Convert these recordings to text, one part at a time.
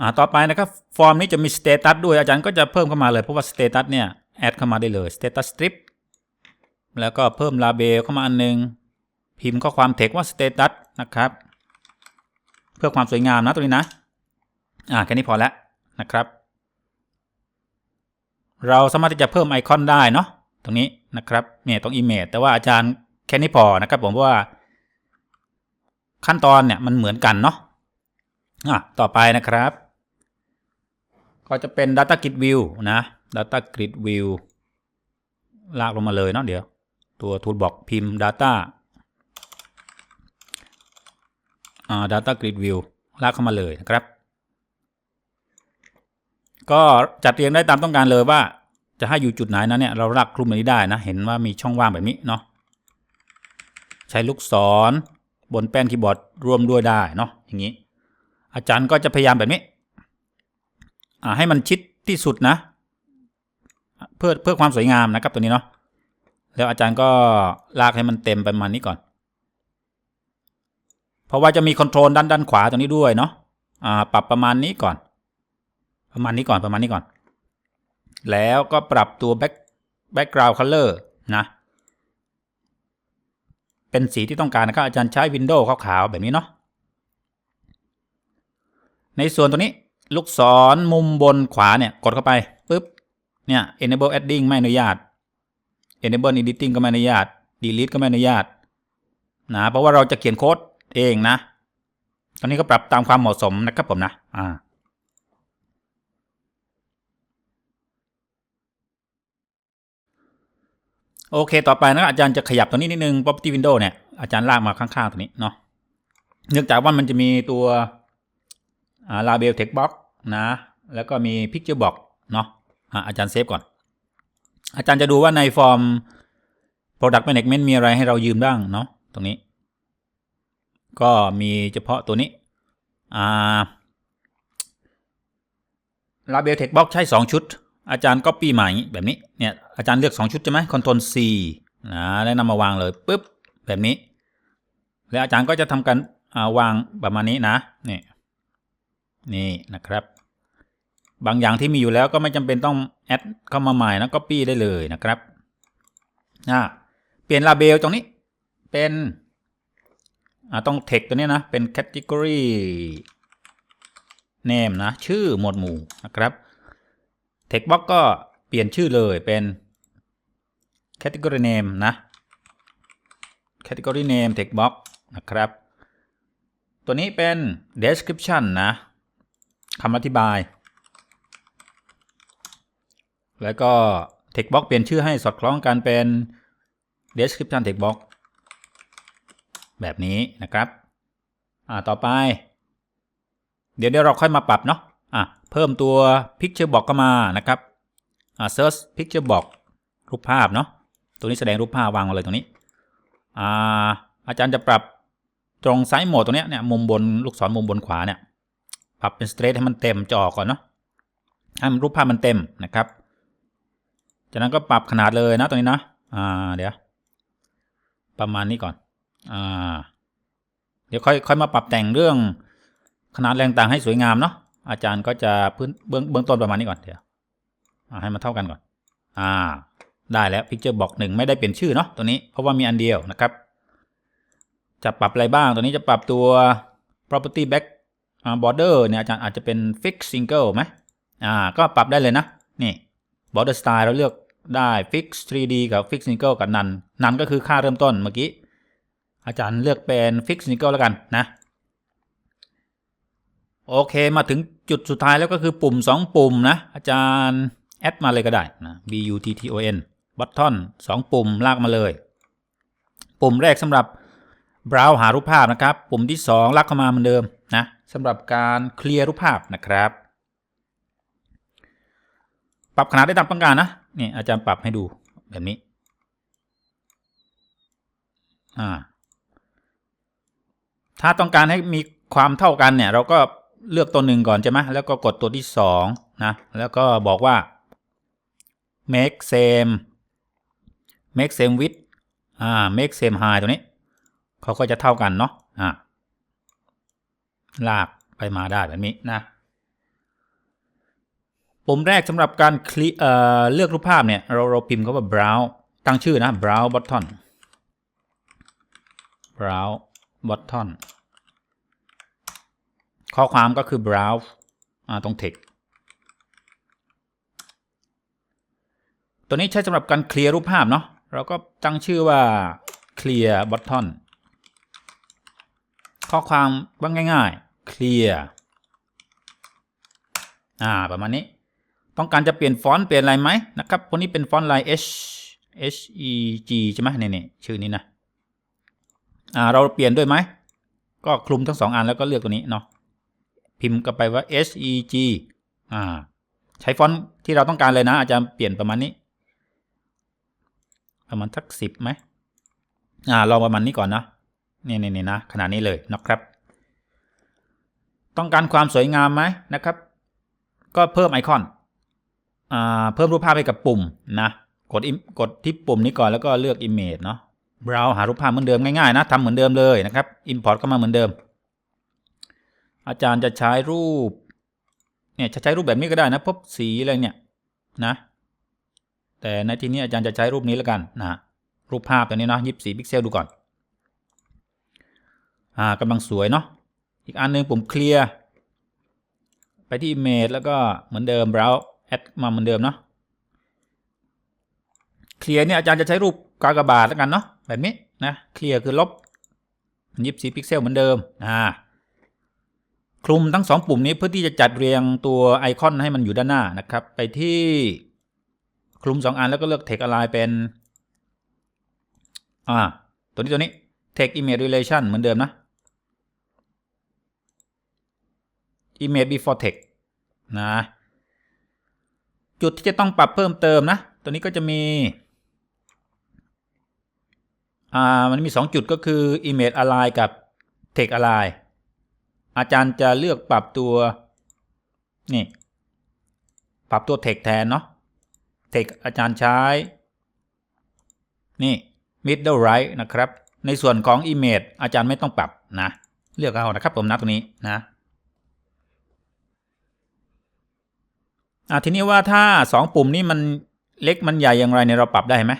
อ่าต่อไปนะครับฟอร์มนี้จะมีสเตตัสด้วยอาจารย์ก็จะเพิ่มเข้ามาเลยเพราะว่าสเตตัสเนี่ยแอดเข้ามาได้เลยสเตตัสสตริปแล้วก็เพิ่มลาเบลเข้ามาอันหนึง พิมพ์ข้อความเทคว่าสเตตัสนะครับ เพื่อความสวยงามนะตัวนี้นะ อ่าแค่นี้พอแล้วนะครับ เราสามารถที่จะเพิ่มไอคอนได้เนาะตรงนี้นะครับเนี่ยตรง Image แต่ว่าอาจารย์แค่นี้พอนะครับผมเพราะว่า ขั้นตอนเนี่ยมันเหมือนกันเนาะอะต่อไปนะครับ ก็จะเป็น Data Grid View นะ Data Grid View ลากลงมาเลยเนาะเดี๋ยว ตัว Toolbox พิมพ์ Data อ่า Data Grid View ลากเข้ามาเลยนะครับ ก็จัดเรียงได้ตามต้องการเลยว่า จะให้อยู่จุดไหนนะเนี่ยเราลากคลุมแบบนี้ได้นะ เห็นว่ามีช่องว่างแบบนี้เนาะใช้ลูกศรบนแป้นคีย์บอร์ดร่วมด้วยได้เนาะอย่างนี้ อาจารย์ก็จะพยายามแบบนี้ ให้มันชิดที่สุดนะ เพื่อเพื่อความสวยงามนะครับตัวนี้เนาะแล้วอาจารย์ก็ลากให้มันเต็มประมาณนี้ก่อน เพราะว่าจะมีคอนโทรลด้านด้านขวาตรงนี้ด้วยเนาะอ่าปรับประมาณนี้ก่อน ประมาณนี้ก่อนประมาณนี้ก่อน แล้วก็ปรับตัว back background color นะ เป็นสีที่ต้องการนะครับอาจารย์ใช้ Windows ขาวๆแบบนี้เนาะในส่วนตัวนี้ ลูกศรมุมบนขวาเนี่ยกดเข้าไปปุ๊บเนี่ย enable adding ไม่อนุญาต enable editing ก็ไม่อนุญาต delete ก็ไม่อนุญาตนะเพราะว่าเราจะเขียนโค้ดเองนะ ตอนนี้ก็ปรับตามความเหมาะสมนะครับผมนะอ่าโอเค ต่อไปนะอาจารย์จะขยับตัวนี้นิดนึง property window เนี่ย อาจารย์ลากมาข้างๆตัวนี้เนาะ เนื่องจากว่ามันจะมีตัว อ่า label text box นะ แล้วก็มี picture box เนาะอาจารย์เซฟก่อน อาจารย์จะดูว่าในฟอร์ม product management มีอะไรให้เรายืมบ้างเนาะตรงนี้ ก็มีเฉพาะตัวนี้อ่า label text box ใช้ 2 ชุด อาจารย์ก็ปีใหม่แบบนี้เนี่ยอาจารย์เลือก 2 ชุดใช่ไหม Ctrl C นะแล้วนำมาวางเลยปุ๊บแบบนี้ แล้วอาจารย์ก็จะทำการวางประมาณนี้นะนี่ นี่นะครับ บางอย่างที่มีอยู่แล้วก็ไม่จำเป็นต้องแอดเข้ามาใหม่นะก็ปี้ได้เลยนะครับอ่าเปลี่ยนลาเบลตรงนี้เป็นอ่าต้อง text ตัวนี้นะ เป็น category name นะ ชื่อหมวดหมู่นะครับ text box ก็เปลี่ยนชื่อเลยเป็น category name นะ category name text box นะครับ ตัวนี้เป็น description นะ คำอธิบาย แล้วก็ text box เปลี่ยนชื่อให้สอดคล้องกันเป็น description text box แบบนี้นะครับอ่าต่อไป เดี๋ยวเดี๋ยวเราค่อยมาปรับเนาะอะเพิ่มตัว picture box ก็มานะครับอ่า search picture box รูปภาพเนาะตัวนี้แสดงรูปภาพวางมาเลยตรงนี้อ่าอาจารย์จะปรับตรงซ้ายโหมดตรงนี้เนี่ยมุมบนลูกศรมุมบนขวาเนี่ย ปรับเป็น straight ให้มันเต็มจอก่อนเนาะให้มันรูปภาพมันเต็มนะครับ จากนั้นก็ปรับขนาดเลยนะตรงนี้นะอ่าเดี๋ยว ประมาณนี้ก่อนอ่าเดี๋ยวค่อยค่อยมาปรับแต่งเรื่องขนาดแรงต่างให้สวยงามเนาะอาจารย์ก็จะพื้นเบื้องเบื้องต้นประมาณนี้ก่อนเดี๋ยวให้มันเท่ากันก่อน อ่า ได้แล้ว picture box หนึ่งไม่ได้เปลี่ยนชื่อเนาะตัวนี้เพราะว่ามีอันเดียวนะครับ จะปรับอะไรบ้างตัวนี้จะปรับตัว property back border เนี่ยอาจารย์อาจจะเป็น fix single ไหมอ่าก็ปรับได้เลยนะ นี่ border style เราเลือกได้ fix 3D กับ fix single กับ none none ก็คือค่าเริ่มต้นเมื่อกี้ อาจารย์เลือกเป็น fix single แล้วกันนะ โอเคมาถึงจุดสุดท้ายแล้วก็คือปุ่ม 2 ปุ่มนะ อาจารย์แอดมาเลยก็ได้นะ b u t t o n button 2 ปุ่มลากมาเลย ปุ่มแรกสำหรับ browse หารูปภาพนะครับ ปุ่มที่ 2 ลากเข้ามาเหมือนเดิมนะ สำหรับการเคลียร์รูปภาพนะครับ ปรับขนาดได้ตามต้องการนะนี่อาจารย์ปรับให้ดูแบบนี้อ่าถ้าต้องการให้มีความเท่ากันเนี่ย เราก็เลือกตัวหนึ่งก่อนใช่ไหมแล้วก็กดตัวที่สองนะแล้วก็บอกว่า make same make same width อ่า make same high ตัวนี้ เขาก็จะเท่ากันเนาะอ่า ลากไปมาได้แบบนี้นะปุ่มแรกสำหรับการคลิเอ่อเลือกรูปภาพเนี่ย เราเราพิมพ์คำว่า brow ตั้งชื่อนะ brow button brow button ข้อความก็คือ brow อ่าตรง text ตัวนี้ใช้สำหรับการเคลียร์รูปภาพเนาะเราก็ตั้งชื่อว่า clear button ข้อความว่าง่าย ๆ clear อ่าประมาณนี้ ต้องการจะเปลี่ยนฟอนต์เปลี่ยนอะไรไหมนะครับคนนี้เป็นฟอนต์ลาย H H E G ใช่ไหมเนี่ยเชื่อนี้นะอ่าเราเปลี่ยนด้วยไหม ก็คลุมทั้งสองอันแล้วก็เลือกตัวนี้เนาะพิมพ์กลับไปว่า H E G อ่า ใช้ฟอนต์ที่เราต้องการเลยนะ อาจจะเปลี่ยนประมาณนี้ ประมาณสักสิบไหมอ่าลองประมาณนี้ก่อนนะนี่นี่นี่นะขนาดนี้เลยนะครับ ต้องการความสวยงามไหมนะครับ ก็เพิ่มไอคอนอ่าเพิ่มรูปภาพไปกับปุ่มนะกดกดที่ปุ่มนี้ก่อนแล้วก็เลือก image เนาะ browse หารูปภาพเหมือนเดิมง่ายๆนะทำเหมือนเดิมเลยนะครับ import ก็มาเหมือนเดิม อาจารย์จะใช้รูปเนี่ยจะใช้รูปแบบนี้ก็ได้นะพบสีอะไรเนี่ยนะ แต่ในที่นี้อาจารย์จะใช้รูปนี้แล้วกันนะรูปภาพตัวนี้เนาะยี่สิบพิกเซลดูก่อน อ่ากำลังสวยเนาะ อีกอันหนึงปุ่มเคลียร์ไปที่ image แล้วก็เหมือนเดิม browse add มาเหมือนเดิมเนาะเคลียร์เนี่ยอาจารย์จะใช้รูปกากบาทแล้วกันเนาะแบบนี้นะเคลียร์คือลบยี่สิบพิกเซลเหมือนเดิมอ่าคลุมทั้งสองปุ่มนี้เพื่อที่จะจัดเรียงตัวไอคอนให้มันอยู่ด้านหน้านะครับ ไปที่คลุมสองอันแล้วก็เลือก text align เป็นอ่าตัวนี้ตัวนี้ text image relation เหมือนเดิมนะ image before text นะ จุดที่จะต้องปรับเพิ่มเติมนะ ตัวนี้ก็จะมี อ่า มันมี 2 จุดก็คือ image align กับ text align อาจารย์จะเลือกปรับตัว นี่ ปรับตัว text แทนเนาะ text อาจารย์ใช้ นี่ middle right นะครับ ในส่วนของ image อาจารย์ไม่ต้องปรับนะ เลือกเอานะครับผมนะตรงนี้นะ อะทีนี้ว่าถ้าสองปุ่มนี้มันเล็กมันใหญ่อย่างไรเนี่ยเราปรับได้ไหม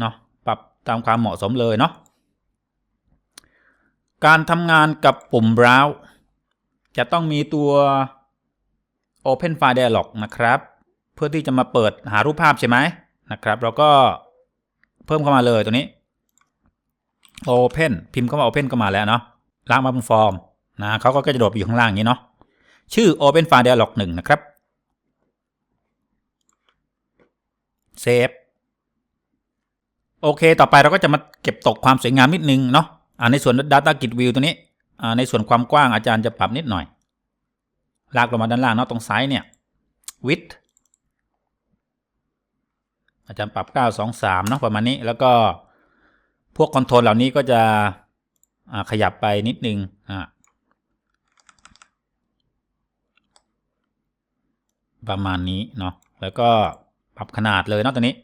เนาะปรับตามความเหมาะสมเลยเนาะการทำงานกับปุ่ม browse จะต้องมีตัว open file dialog นะครับ เพื่อที่จะมาเปิดหารูปภาพใช่ไหมนะครับ เราก็เพิ่มเข้ามาเลยตัวนี้ open พิมพ์เข้ามา open ก็มาแล้วเนาะลางมาเป็นฟอร์มนะเขาก็จะโดดอยู่ข้างล่างอย่างนี้เนาะชื่อ open file dialog 1นะครับ เซฟโอเค ต่อไปเราก็จะมาเก็บตกความสวยงามนิดนึงเนาะอ่าในส่วน Data Grid View ตัวนี้อ่าในส่วนความกว้างอาจารย์จะปรับนิดหน่อย ลากลงมาด้านล่างเนาะตรงซ้ายเนี่ย width อาจารย์ปรับ 923 เนาะประมาณนี้ แล้วก็พวกคอนโทรลเหล่านี้ก็จะขยับไปนิดนึงอ่าประมาณนี้เนาะแล้วก็ ปรับขนาดเลยเนาะตัวนี้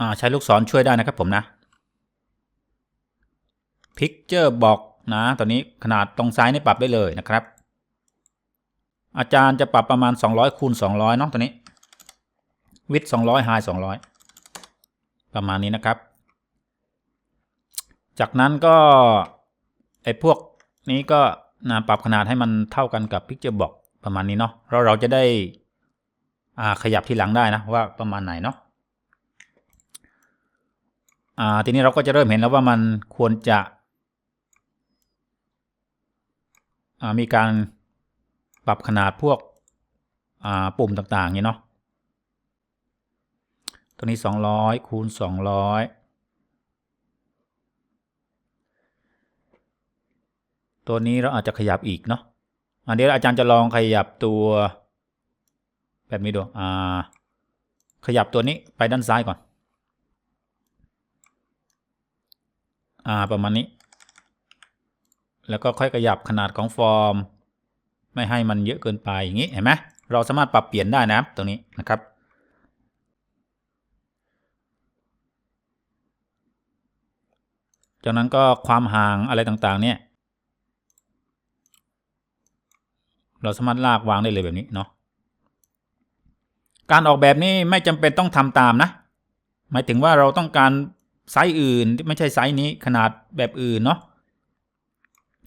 อ่าใช้ลูกศรช่วยได้นะครับผมนะ Picture Box นะตัวนี้ขนาดตรงซ้ายนี่ปรับได้เลยนะครับ อาจารย์จะปรับประมาณ 200คูณ200เนาะตัวนี้ width 200 high 200 ประมาณนี้นะครับ จากนั้นก็ไอ้พวกนี้ก็ นะปรับขนาดให้มันเท่ากันกับ Picture Box ประมาณนี้เนาะเราเราจะได้าขยับที่หลังได้นะว่าประมาณไหนเนาะอ่าทีนี้เราก็จะเริ่มเห็นแล้วว่ามันควรจะอ่ามีการปรับขนาดพวกอ่าปุ่มต่างๆนี่เนาะตัวนี้ 200คูณ200 ตัวนี้เราอาจจะขยับอีกเนาะอันเดี๋ยวอาจารย์จะลองขยับตัว แบบนี้ดูอ่า ขยับตัวนี้ไปด้านซ้ายก่อน อ่าประมาณนี้ แล้วก็ค่อยขยับขนาดของฟอร์ม ไม่ให้มันเยอะเกินไปอย่างนี้เห็นไหมเราสามารถปรับเปลี่ยนได้นะครับตรงนี้นะครับจากนั้นก็ความห่างอะไรต่างๆ เนี่ย เราสามารถลากวางได้เลยแบบนี้เนาะการออกแบบนี้ไม่จำเป็นต้องทำตามนะ หมายถึงว่าเราต้องการไซส์อื่นที่ไม่ใช่ไซส์นี้ขนาดแบบอื่นเนาะ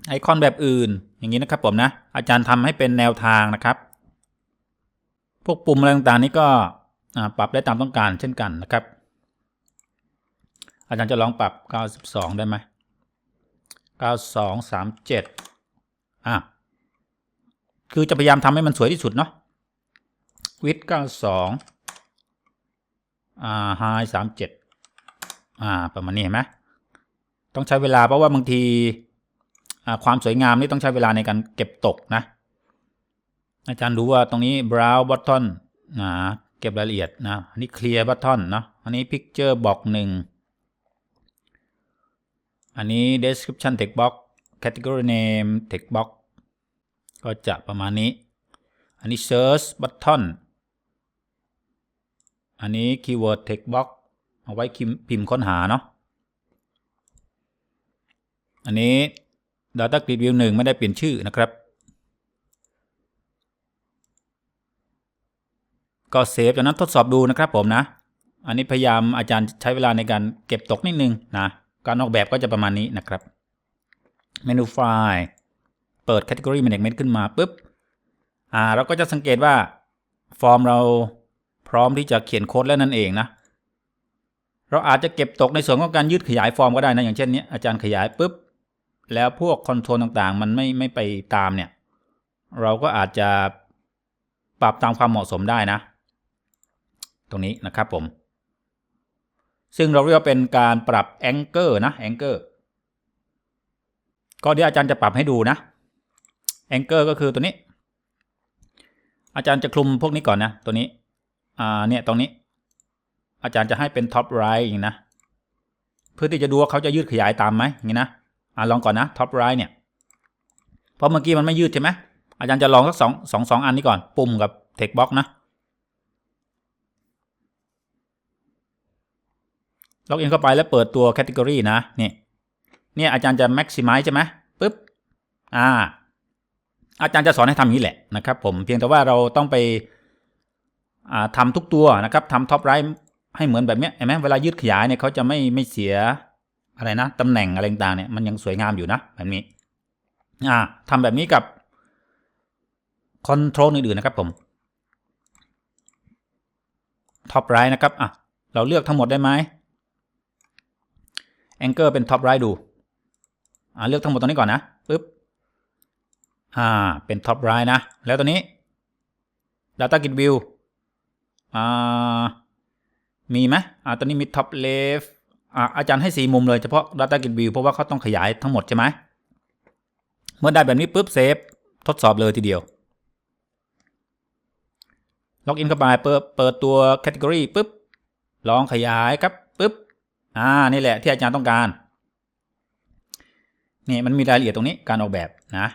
ไอคอนแบบอื่นอย่างนี้นะครับผมนะ อาจารย์ทำให้เป็นแนวทางนะครับ พวกปุ่มอะไรต่างๆนี้ก็ปรับได้ตามต้องการเช่นกันนะครับ อาจารย์จะลองปรับ 92 ได้ไหม92 37อะ คือจะพยายามทำให้มันสวยที่สุดเนาะวิด92อ่าไฮ37อ่าประมาณนี้เห็นไหมต้องใช้เวลาเพราะว่าบางทีอ่าความสวยงามนี่ต้องใช้เวลาในการเก็บตกนะ อาจารย์ดูว่าตรงนี้ brow button นะเก็บรายละเอียดนะ อันนี้ clear button เนาะอันนี้ picture box หนึ่งอันนี้ description text box category name text box ก็จะประมาณนี้ อันนี้ search button อันนี้ keyword text box เอาไว้พิมพ์ค้นหาเนาะ อันนี้ data grid view 1 ไม่ได้เปลี่ยนชื่อนะครับ ก็เซฟจากนั้นทดสอบดูนะครับผมนะ อันนี้พยายามอาจารย์ใช้เวลาในการเก็บตกนิดนึงนะ การออกแบบก็จะประมาณนี้นะครับ เมนูไฟล์ เปิด Category Management ขึ้นมาปุ๊บอ่าเราก็จะสังเกตว่า ฟอร์มเราพร้อมที่จะเขียนโค้ดแล้วนั่นเองนะ เราอาจจะเก็บตกในส่วนของการยืดขยายฟอร์มก็ได้นะ อย่างเช่นนี้อาจารย์ขยายปุ๊บ แล้วพวกคอนโทรลต่างๆ มันไม่ไม่ไปตามเนี่ย เราก็อาจจะปรับตามความเหมาะสมได้นะ ตรงนี้นะครับผม ซึ่งเราเรียกว่าเป็นการปรับแองเกอร์นะแองเกอร์ก็เดี๋ยวอาจารย์จะปรับให้ดูนะ แองเกอร์ก็คือตัวนี้ อาจารย์จะคลุมพวกนี้ก่อนนะ ตัวนี้ อ่า เนี่ย ตรงนี้ อาจารย์จะให้เป็นท็อปไรท์อย่างนี้นะ เพื่อที่จะดูว่าเขาจะยืดขยายตามไหมอย่างนี้นะ อ่าลองก่อนนะท็อปไรท์เนี่ย เพราะเมื่อกี้มันไม่ยืดใช่ไหม อาจารย์จะลองสักสองสองสองอันนี้ก่อน ปุ่มกับเทคบ็อกนะ ล็อกอินเข้าไปแล้วเปิดตัวแคตตากรีนะ นี่ เนี่ยอาจารย์จะ maximize ใช่ไหมปุ๊บ อ่า อาจารย์จะสอนให้ทำอย่างนี้แหละนะครับผมเพียงแต่ว่าเราต้องไปอ่าทำทุกตัวนะครับทำท็อปไรท์ให้เหมือนแบบนี้เห็นไหมเวลายืดขยายเนี่ยเขาจะไม่ไม่เสียอะไรนะตำแหน่งอะไรต่างเนี่ยมันยังสวยงามอยู่นะแบบนี้อ่าทำแบบนี้กับคอนโทรลอื่นๆนะครับผมท็อปไรท์นะครับอะเราเลือกทั้งหมดได้ไหมแองเกอร์เป็นท็อปไรท์ดูอ่าเลือกทั้งหมดตรงนี้ก่อนนะปึ๊บ อ่า เป็นท็อปไรนะ แล้วตัวนี้ Data Grid View อ่า มีไหมอ่าตัวนี้มีท็อปเลฟอ่าอาจารย์ให้สีมุมเลยเฉพาะ Data Grid View เพราะว่าเขาต้องขยายทั้งหมดใช่ไหม เมื่อได้แบบนี้ปุ๊บเซฟทดสอบเลยทีเดียว ล็อกอินเข้าไปเปิดเปิดตัว Category ปุ๊บ ลองขยายครับปุ๊บ อ่า นี่แหละที่อาจารย์ต้องการนี่มันมีรายละเอียดตรงนี้การออกแบบนะ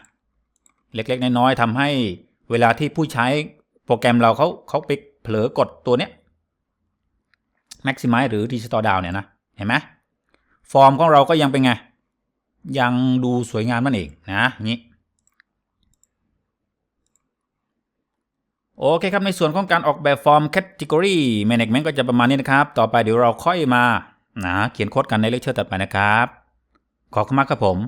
เล็กๆ น้อยๆทำให้เวลาที่ผู้ใช้โปรแกรมเราเขาเขาไปเผลอกดตัวเนี้ย maximize หรือ restore down เนี่ยนะ เห็นไหมฟอร์มของเราก็ยังเป็นไง ยังดูสวยงามนั่นเองนะนี้โอเคครับในส่วนของการออกแบบฟอร์ม Category Management ก็จะประมาณนี้นะครับ ต่อไปเดี๋ยวเราค่อยมานะเขียนโค้ดกันในเลคเชอร์ต่อไปนะครับ ขอบคุณมากครับผม